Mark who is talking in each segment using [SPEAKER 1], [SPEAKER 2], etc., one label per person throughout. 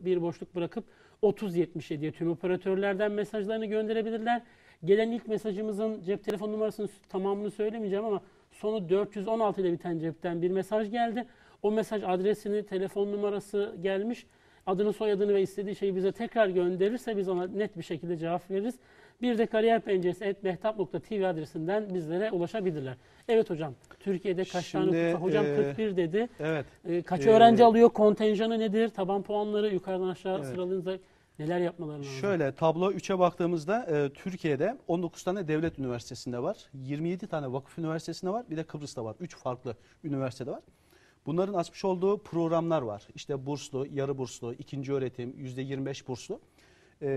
[SPEAKER 1] bir boşluk bırakıp 3077'ye tüm operatörlerden mesajlarını gönderebilirler. Gelen ilk mesajımızın cep telefon numarasının tamamını söylemeyeceğim ama sonu 416 ile biten cepten bir mesaj geldi. O mesaj adresini, telefon numarası gelmiş. Adını, soyadını ve istediği şeyi bize tekrar gönderirse biz ona net bir şekilde cevap veririz. Bir de kariyer penceresi etmehtap.tv adresinden bizlere ulaşabilirler. Evet hocam, Türkiye'de kaç
[SPEAKER 2] Şimdi,
[SPEAKER 1] tane hocam
[SPEAKER 2] e,
[SPEAKER 1] 41 dedi.
[SPEAKER 2] Evet.
[SPEAKER 1] E, kaç
[SPEAKER 2] e,
[SPEAKER 1] öğrenci alıyor? Kontenjanı nedir? Taban puanları yukarıdan aşağı
[SPEAKER 2] Evet.
[SPEAKER 1] sıralayınca neler yapmaları lazım?
[SPEAKER 2] Şöyle tablo 3'e baktığımızda e, Türkiye'de 19 tane devlet üniversitesinde var. 27 tane vakıf üniversitesinde var. Bir de Kıbrıs'ta var. 3 farklı üniversitede var. Bunların açmış olduğu programlar var. İşte burslu, yarı burslu, ikinci öğretim, %25 burslu. E,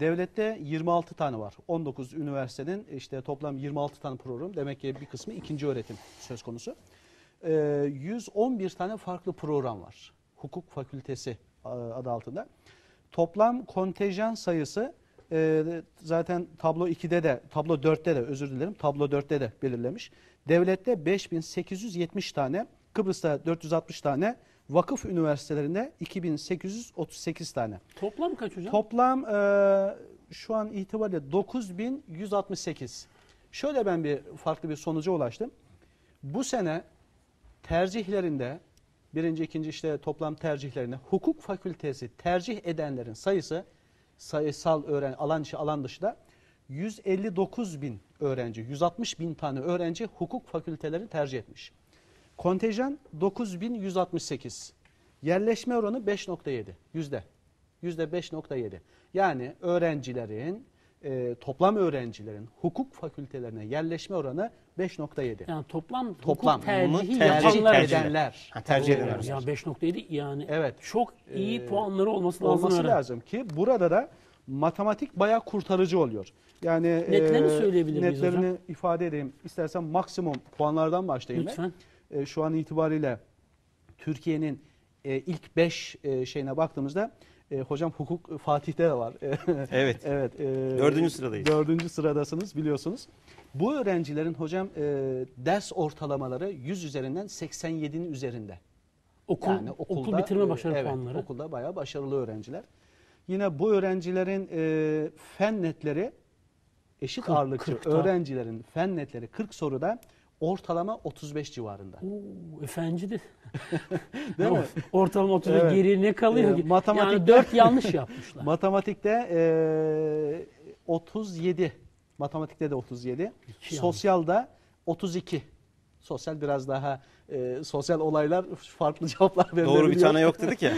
[SPEAKER 2] devlette 26 tane var. 19 üniversitenin işte toplam 26 tane program. Demek ki bir kısmı ikinci öğretim söz konusu. E, 111 tane farklı program var. Hukuk fakültesi e, adı altında. Toplam kontenjan sayısı e, zaten tablo 2'de de tablo 4'te de özür dilerim tablo 4'te de belirlemiş. Devlette 5870 tane, Kıbrıs'ta 460 tane, vakıf üniversitelerinde 2838 tane.
[SPEAKER 1] Toplam kaç hocam?
[SPEAKER 2] Toplam e, şu an itibariyle 9168. Şöyle ben bir farklı bir sonuca ulaştım. Bu sene tercihlerinde birinci, ikinci işte toplam tercihlerinde hukuk fakültesi tercih edenlerin sayısı sayısal öğren alan dışı alan dışı da 159 bin öğrenci, 160 bin tane öğrenci hukuk fakülteleri tercih etmiş. Kontenjan 9168. Yerleşme oranı 5.7 yüzde. Yüzde 5.7. Yani öğrencilerin e, toplam öğrencilerin hukuk fakültelerine yerleşme oranı 5.7.
[SPEAKER 1] Yani toplam,
[SPEAKER 2] Toplam.
[SPEAKER 1] hukuk tercihi
[SPEAKER 3] tercih-
[SPEAKER 1] yapanlar
[SPEAKER 3] tercih
[SPEAKER 1] için.
[SPEAKER 2] edenler.
[SPEAKER 3] Ha, tercih edenler.
[SPEAKER 1] Ya 5.7 yani
[SPEAKER 2] Evet.
[SPEAKER 1] çok iyi
[SPEAKER 2] Ee,
[SPEAKER 1] puanları olması lazım.
[SPEAKER 2] olması
[SPEAKER 1] öğren-
[SPEAKER 2] lazım ki burada da matematik bayağı kurtarıcı oluyor. Yani
[SPEAKER 1] Netlerini söyleyebilir miyiz
[SPEAKER 2] netlerini
[SPEAKER 1] hocam?
[SPEAKER 2] ifade edeyim. İstersen maksimum puanlardan başlayayım. ben. E, şu an itibariyle Türkiye'nin e, ilk 5 şeyine baktığımızda e, hocam hukuk Fatih'te de var.
[SPEAKER 3] Evet.
[SPEAKER 2] evet. e,
[SPEAKER 3] Dördüncü sıradayız.
[SPEAKER 2] Dördüncü sıradasınız biliyorsunuz. Bu öğrencilerin hocam e, ders ortalamaları 100 üzerinden 87'nin üzerinde.
[SPEAKER 1] Okul,
[SPEAKER 2] Yani
[SPEAKER 1] okul
[SPEAKER 2] okulda,
[SPEAKER 1] bitirme
[SPEAKER 2] e,
[SPEAKER 1] başarı
[SPEAKER 2] evet,
[SPEAKER 1] puanları.
[SPEAKER 2] Okulda bayağı başarılı öğrenciler. Yine bu öğrencilerin e, fen netleri eşit
[SPEAKER 1] Kırk-
[SPEAKER 2] ağırlıkçı
[SPEAKER 1] kırkta.
[SPEAKER 2] öğrencilerin fen netleri 40 soruda ortalama 35 civarında.
[SPEAKER 1] Oo, efenci de.
[SPEAKER 2] Değil mi?
[SPEAKER 1] Ortalama 30
[SPEAKER 2] Evet.
[SPEAKER 1] geriye ne kalıyor
[SPEAKER 2] Ee,
[SPEAKER 1] ki?
[SPEAKER 2] matematikte-
[SPEAKER 1] Yani 4 yanlış yapmışlar.
[SPEAKER 2] Matematikte e, 37. Matematikte de 37.
[SPEAKER 1] İki yanlış.
[SPEAKER 2] Sosyalda 32. Sosyal biraz daha e, sosyal olaylar farklı cevaplar verilebiliyor.
[SPEAKER 3] Doğru bir tane yok dedik ya.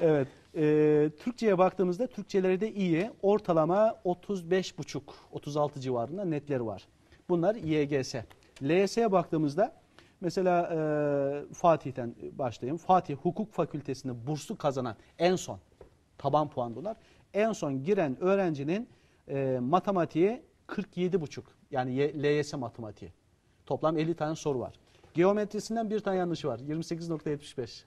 [SPEAKER 2] Evet. E, Türkçe'ye baktığımızda Türkçeleri de iyi. Ortalama 35,5 36 civarında netleri var. Bunlar YGS. LYS'ye baktığımızda mesela e, Fatih'ten başlayayım. Fatih Hukuk Fakültesinde burslu kazanan en son taban puan bunlar. En son giren öğrencinin e, matematiği 47,5 yani LYS matematiği. Toplam 50 tane soru var. Geometrisinden bir tane yanlışı var. 28.75.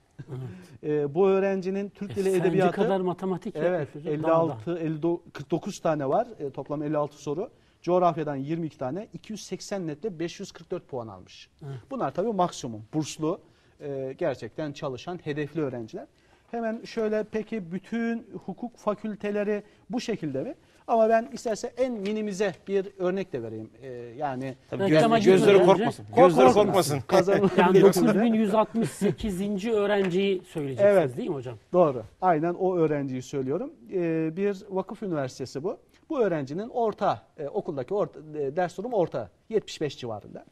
[SPEAKER 2] e, bu öğrencinin Türk Dili
[SPEAKER 1] Efenci
[SPEAKER 2] Edebiyatı
[SPEAKER 1] kadar matematik
[SPEAKER 2] Evet,
[SPEAKER 1] yapmış hocam. Daha da.
[SPEAKER 2] 56, 59, 49 tane var. E, toplam 56 soru. Coğrafyadan 22 tane. 280 netle 544 puan almış. Bunlar tabii maksimum. Burslu, e, gerçekten çalışan, hedefli öğrenciler. Hemen şöyle peki bütün hukuk fakülteleri bu şekilde mi? Ama ben isterse en minimize bir örnek de vereyim. E, yani
[SPEAKER 3] Tabii göz, gözleri
[SPEAKER 1] gitmeden
[SPEAKER 3] korkmasın.
[SPEAKER 2] önce-
[SPEAKER 3] Gözleri
[SPEAKER 2] Korkmasın.
[SPEAKER 3] korkmasın.
[SPEAKER 1] Yani
[SPEAKER 2] bir şekilde-
[SPEAKER 1] 9168. öğrenciyi söyleyeceksiniz
[SPEAKER 2] Evet.
[SPEAKER 1] değil mi hocam?
[SPEAKER 2] Doğru. Aynen o öğrenciyi söylüyorum. Ee, bir vakıf üniversitesi bu. Bu öğrencinin orta, e, okuldaki orta, e, ders durumu orta, 75 civarında.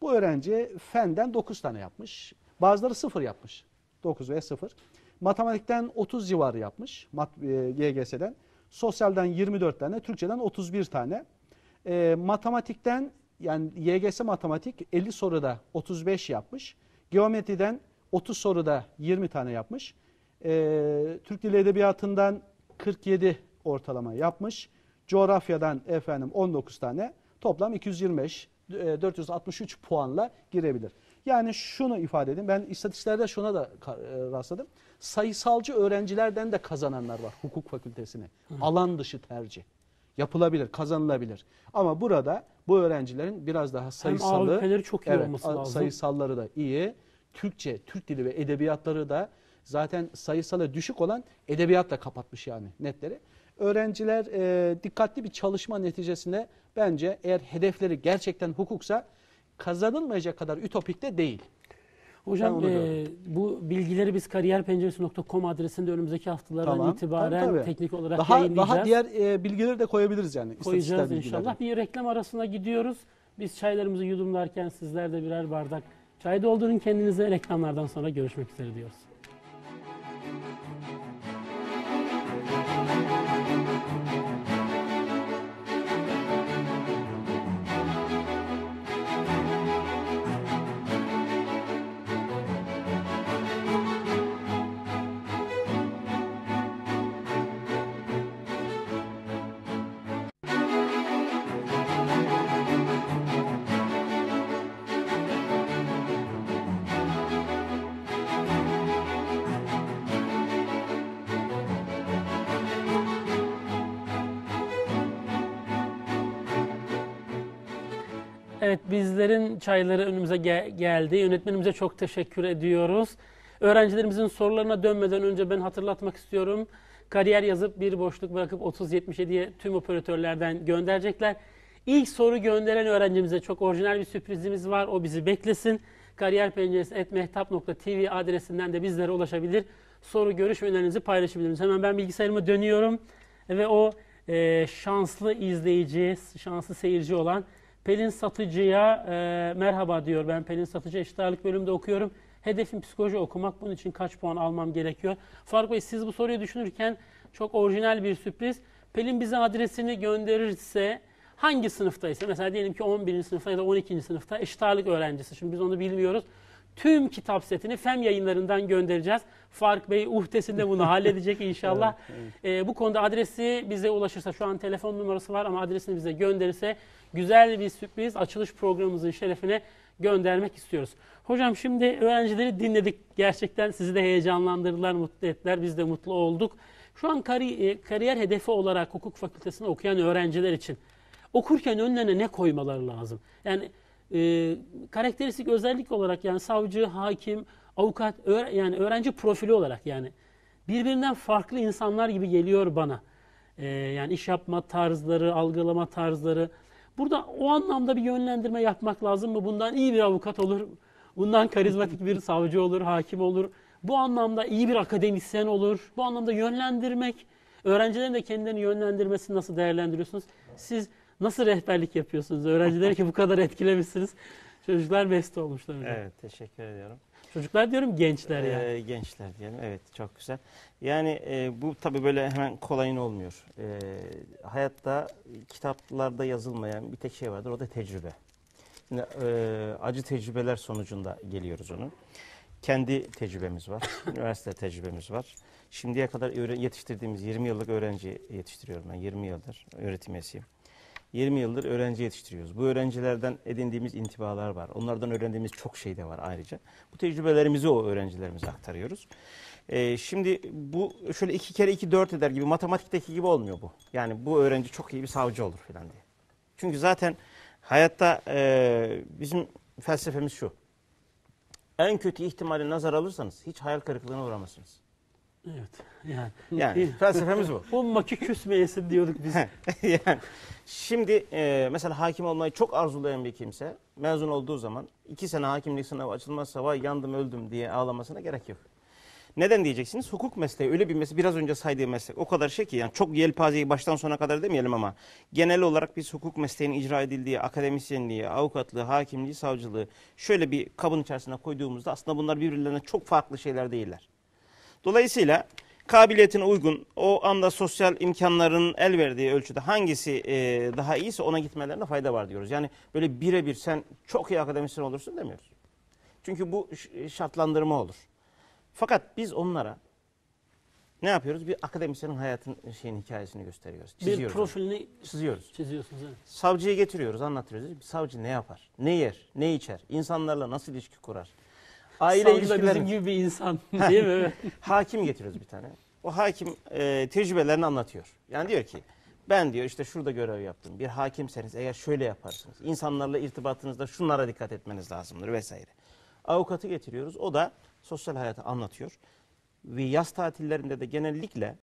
[SPEAKER 2] Bu öğrenci fenden 9 tane yapmış. Bazıları 0 yapmış. 9 ve 0. Matematikten 30 civarı yapmış. Mat, e, YGS'den. Sosyalden 24 tane, Türkçeden 31 tane. E, matematikten yani YGS matematik 50 soruda 35 yapmış. Geometriden 30 soruda 20 tane yapmış. Ee, Türk Dili Edebiyatı'ndan 47 ortalama yapmış. Coğrafyadan efendim 19 tane. Toplam 225, e, 463 puanla girebilir. Yani şunu ifade edeyim. Ben istatistiklerde şuna da e, rastladım. Sayısalcı öğrencilerden de kazananlar var hukuk fakültesine. Alan dışı tercih. Yapılabilir, kazanılabilir. Ama burada bu öğrencilerin biraz daha sayısalı,
[SPEAKER 1] AWP'leri çok iyi olması
[SPEAKER 2] a-
[SPEAKER 1] lazım.
[SPEAKER 2] sayısalları da iyi. Türkçe, Türk dili ve edebiyatları da zaten sayısalı düşük olan edebiyatla kapatmış yani netleri. Öğrenciler e, dikkatli bir çalışma neticesinde bence eğer hedefleri gerçekten hukuksa kazanılmayacak kadar ütopik de değil.
[SPEAKER 1] Hocam e, bu bilgileri biz kariyerpenceresi.com adresinde önümüzdeki haftalardan
[SPEAKER 2] Tamam,
[SPEAKER 1] itibaren
[SPEAKER 2] tabii, tabii.
[SPEAKER 1] teknik olarak
[SPEAKER 2] Daha
[SPEAKER 1] yayınlayacağız.
[SPEAKER 2] daha diğer e, bilgileri de koyabiliriz yani.
[SPEAKER 1] koyacağız inşallah. Bir reklam arasına gidiyoruz. Biz çaylarımızı yudumlarken sizler de birer bardak çay doldurun kendinize. Reklamlardan sonra görüşmek üzere diyoruz. Evet bizlerin çayları önümüze ge- geldi. Yönetmenimize çok teşekkür ediyoruz. Öğrencilerimizin sorularına dönmeden önce ben hatırlatmak istiyorum. Kariyer yazıp bir boşluk bırakıp 3077'ye tüm operatörlerden gönderecekler. İlk soru gönderen öğrencimize çok orijinal bir sürprizimiz var. O bizi beklesin. kariyerpenceresi.mehtap.tv adresinden de bizlere ulaşabilir. Soru, görüş ve önerinizi paylaşabilirsiniz. Hemen ben bilgisayarıma dönüyorum ve o e, şanslı izleyici, şanslı seyirci olan Pelin Satıcı'ya e, merhaba diyor. Ben Pelin Satıcı eşit ağırlık bölümünde okuyorum. Hedefim psikoloji okumak. Bunun için kaç puan almam gerekiyor? Faruk Bey siz bu soruyu düşünürken çok orijinal bir sürpriz. Pelin bize adresini gönderirse hangi sınıftaysa mesela diyelim ki 11. sınıfta ya da 12. sınıfta eşit ağırlık öğrencisi. Şimdi biz onu bilmiyoruz. Tüm kitap setini FEM yayınlarından göndereceğiz. Faruk Bey uhdesinde bunu halledecek inşallah. Ee, bu konuda adresi bize ulaşırsa şu an telefon numarası var ama adresini bize gönderirse güzel bir sürpriz açılış programımızın şerefine göndermek istiyoruz. Hocam şimdi öğrencileri dinledik. Gerçekten sizi de heyecanlandırdılar, mutlu ettiler. Biz de mutlu olduk. Şu an kari- e, kariyer hedefi olarak hukuk fakültesinde okuyan öğrenciler için okurken önlerine ne koymaları lazım? Yani e, karakteristik özellik olarak yani savcı, hakim, avukat, öğre- yani öğrenci profili olarak yani birbirinden farklı insanlar gibi geliyor bana. E, yani iş yapma tarzları, algılama tarzları. Burada o anlamda bir yönlendirme yapmak lazım mı? Bundan iyi bir avukat olur, bundan karizmatik bir savcı olur, hakim olur. Bu anlamda iyi bir akademisyen olur. Bu anlamda yönlendirmek, öğrencilerin de kendilerini yönlendirmesini nasıl değerlendiriyorsunuz? Siz nasıl rehberlik yapıyorsunuz? Öğrencileri ki bu kadar etkilemişsiniz. Çocuklar mest olmuşlar. hocam.
[SPEAKER 3] Evet teşekkür ediyorum.
[SPEAKER 1] Çocuklar diyorum gençler yani.
[SPEAKER 3] Ee, gençler diyelim. Evet çok güzel. Yani e, bu tabii böyle hemen kolayın olmuyor. E, hayatta kitaplarda yazılmayan bir tek şey vardır o da tecrübe. Şimdi, e, acı tecrübeler sonucunda geliyoruz onu. Kendi tecrübemiz var. üniversite tecrübemiz var. Şimdiye kadar yetiştirdiğimiz 20 yıllık öğrenci yetiştiriyorum ben. 20 yıldır öğretim üyesiyim. 20 yıldır öğrenci yetiştiriyoruz. Bu öğrencilerden edindiğimiz intibalar var. Onlardan öğrendiğimiz çok şey de var ayrıca. Bu tecrübelerimizi o öğrencilerimize aktarıyoruz. Ee, şimdi bu şöyle iki kere iki dört eder gibi matematikteki gibi olmuyor bu. Yani bu öğrenci çok iyi bir savcı olur falan diye. Çünkü zaten hayatta e, bizim felsefemiz şu. En kötü ihtimali nazar alırsanız hiç hayal kırıklığına uğramazsınız.
[SPEAKER 1] Evet. Yani.
[SPEAKER 3] Yani felsefemiz bu.
[SPEAKER 1] Umma ki küsmeyesin diyorduk biz.
[SPEAKER 3] yani şimdi e, mesela hakim olmayı çok arzulayan bir kimse mezun olduğu zaman iki sene hakimlik sınavı açılmazsa vay yandım öldüm diye ağlamasına gerek yok. Neden diyeceksiniz? Hukuk mesleği öyle bir meslek, biraz önce saydığım meslek o kadar şey ki yani çok yelpazeyi baştan sona kadar demeyelim ama genel olarak biz hukuk mesleğinin icra edildiği akademisyenliği, avukatlığı, hakimliği, savcılığı şöyle bir kabın içerisine koyduğumuzda aslında bunlar birbirlerine çok farklı şeyler değiller. Dolayısıyla kabiliyetine uygun, o anda sosyal imkanların el verdiği ölçüde hangisi e, daha iyiyse ona gitmelerine fayda var diyoruz. Yani böyle birebir sen çok iyi akademisyen olursun demiyoruz. Çünkü bu ş- şartlandırma olur. Fakat biz onlara ne yapıyoruz? Bir akademisyenin hayatın şeyin hikayesini gösteriyoruz.
[SPEAKER 1] bir
[SPEAKER 3] Çiziyoruz. onu.
[SPEAKER 1] profilini
[SPEAKER 3] Çiziyoruz.
[SPEAKER 1] çiziyorsunuz. Evet.
[SPEAKER 3] Savcıyı getiriyoruz, anlatıyoruz. Bir savcı ne yapar? Ne yer? Ne içer? İnsanlarla nasıl ilişki kurar? Aile
[SPEAKER 1] Savcı da
[SPEAKER 3] ilişkileri.
[SPEAKER 1] bizim gibi bir insan değil mi?
[SPEAKER 3] Hakim getiriyoruz bir tane. O hakim e, tecrübelerini anlatıyor. Yani diyor ki ben diyor işte şurada görev yaptım. Bir hakimseniz eğer şöyle yaparsınız. İnsanlarla irtibatınızda şunlara dikkat etmeniz lazımdır vesaire. Avukatı getiriyoruz. O da sosyal hayatı anlatıyor. ve yaz tatillerinde de genellikle